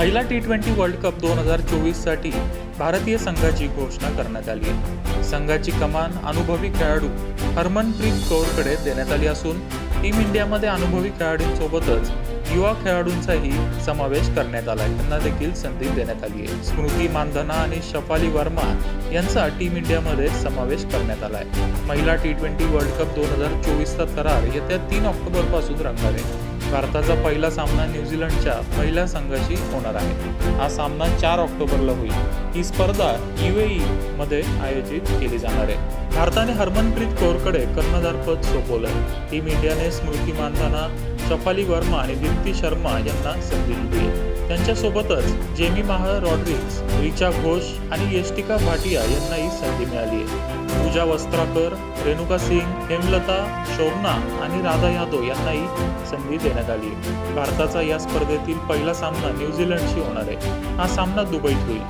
महिला T twenty world cup दोन हजार चोवीससाठी भारतीय संघाची घोषणा करण्यात आली आहे. संघाची कमान अनुभवी खेळाडू हरमनप्रीत कौरकडे देण्यात आली असून टीम इंडियामध्ये अनुभवी खेळाडूंसोबतच युवा खेळाडूंचाही समावेश करण्यात आला आहे. त्यांना देखील संधी देण्यात आली आहे. स्मृती मानधना आणि शफाली वर्मा यांचा टीम इंडियामध्ये समावेश करण्यात आला आहे. महिला टी ट्वेंटी वर्ल्ड कप दोन हजार चोवीसचा करार येत्या तीन ऑक्टोबरपासून रंगणार आहे. भारताचा पहिला सामना न्यूझीलंडच्या महिला संघाशी होणार आहे. हा सामना चार ऑक्टोबरला होईल. ही स्पर्धा युएई मध्ये आयोजित केली जाणार आहे. भारताने हरमनप्रीत कौरकडे कर्णधारपद सोपवलं. टीम इंडियाने स्मृती मानधना शफाली वर्मा आणि दीप्ती शर्मा यांना संधी दिली. आहे त्यांच्यासोबतच जेमी माह रॉड्रिक्स रिचा घोष आणि यष्टिका भाटिया यांनाही संधी मिळाली आहे. पूजा वस्त्राकर रेणुका सिंग हेमलता शोभना आणि राधा यादव यांनाही संधी देण्यात आली भारताचा या स्पर्धेतील पहिला सामना न्यूझीलंडशी होणार आहे. हा सामना दुबईत होईल.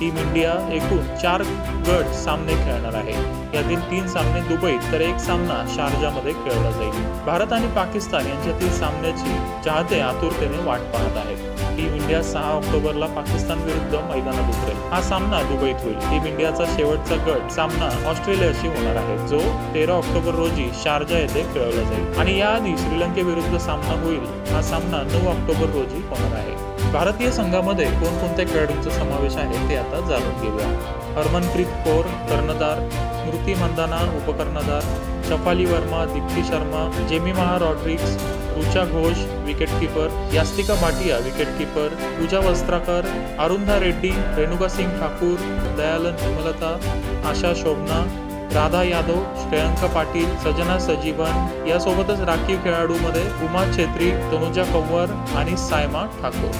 टीम इंडिया एकूण चार गट सामने खेळणार आहे. यातील तीन सामने दुबईत तर एक सामना शारजामध्ये खेळला जाईल. भारत आणि पाकिस्तान यांच्यातील सामन्याची चाहते आतुरतेने वाट पाहत आहेत. टीम इंडिया सहा ऑक्टोबरला पाकिस्तान विरुद्ध मैदानात उतरेल. हा सामना दुबईत होईल. टीम इंडियाचा शेवटचा गट सामना ऑस्ट्रेलियाशी होणार आहे. जो तेरा ऑक्टोबर रोजी शारजा येथे खेळवला जाईल. आणि याआधी श्रीलंकेविरुद्ध सामना होईल. हा सामना नऊ ऑक्टोबर रोजी होणार आहे. भारतीय संघामध्ये कोणकोणत्या खेळाडूंचा समावेश आहे ते आता जाणून घेऊया. हरमनप्रीत कौर कर्णधार स्मृती मंदाना उपकर्णधार Shafali Verma Deepti Sharma Jemimah Rodrigues Richa Ghosh wicketkeeper Yastika Bhatia wicketkeeper Pooja Vastrakar अरुंधा Reddy Renuka Singh Thakur Dayalan Hemalatha Asha Shobhana Radha Yadav Shreyanka Patil Sajana Sajeevan. यासोबतच राखीव खेळाडूमध्ये उमा छेत्री तनुजा कंवर आणि सायमा ठाकूर.